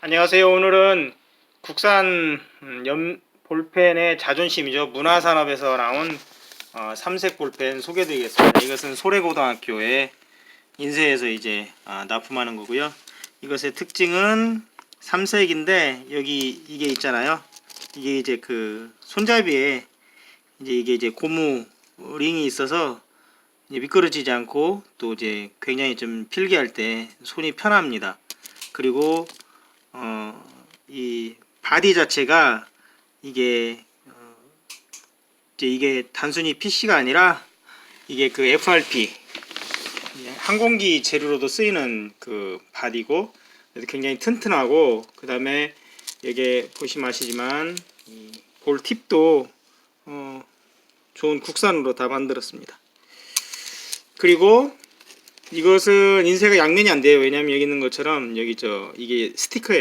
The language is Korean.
안녕하세요. 오늘은 국산 음, 연 볼펜의 자존심이죠. 문화산업에서 나온 어, 삼색 볼펜 소개드리겠습니다. 이것은 소래고등학교의 인쇄해서 이제 아, 납품하는 거고요. 이것의 특징은 삼색인데 여기 이게 있잖아요. 이게 이제 그 손잡이에 이제 이게 이제 고무 링이 있어서 미끄러지지 않고 또 이제 굉장히 좀 필기할 때 손이 편합니다. 그리고 바디 자체가 이게 어, 이제 이게 단순히 PC가 아니라 이게 그 FRP 예, 항공기 재료로도 쓰이는 그 바디고 굉장히 튼튼하고 그 다음에 여기 보시면 아시지만 이볼 팁도 어, 좋은 국산으로 다 만들었습니다. 그리고 이것은 인쇄가 양면이 안 돼요. 왜냐면 여기 있는 것처럼 여기 저 이게 스티커예요.